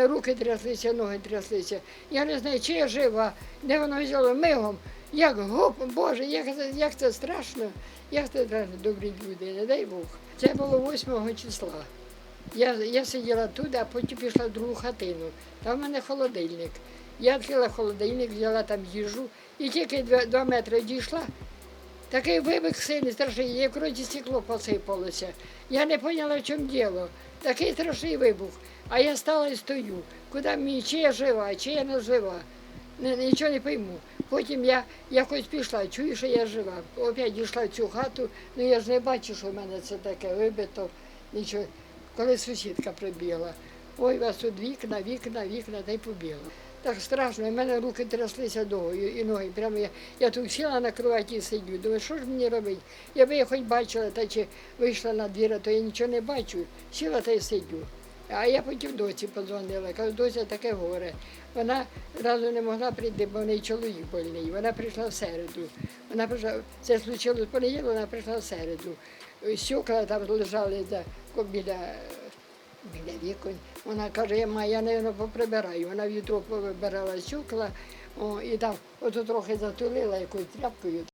руки тряслися, ноги тряслися. Я не знаю, чи я жива, де воно взяло мигом. Як гоп, Боже, як, це- як це страшно, як це страшно, добрі люди, не дай Бог. Це було 8 числа. Я, я сиділа тут, а потім пішла в другу хатину. Там в мене холодильник. Я відкрила холодильник, взяла там їжу і тільки два, два метри дійшла. Такий вибух сильний, страшний, як вроді стекло посипалося. Я не поняла, в чому діло. Такий страшний вибух. А я стала і стою. Куди мені, чи я жива, чи я не жива. Нічого не пойму. Потім я якось пішла, чую, що я жива. Опять дійшла в цю хату, ну я ж не бачу, що в мене це таке вибито, нічого. Коли сусідка прибігла, ой, у вас тут вікна, вікна, вікна, та й побігла. Так страшно, в мене руки тряслися довго і ноги. Прямо я, я тут сіла на кроваті і сидю. Думаю, що ж мені робити? Я би я хоч бачила, та чи вийшла на двір, то я нічого не бачу. Сіла та й сидю. А я потім доці подзвонила, кажу, доця таке горе. Вона одразу не могла прийти, бо в неї чоловік больний. Вона прийшла в середу. Вона прийшла, це случилось понеділок, вона прийшла в середу. Стекла там лежали біля, біля вікон. Вона каже, я маю, я, мабуть, поприбираю. Вона в відро повибирала щукла і там ото трохи затулила якоюсь тряпкою,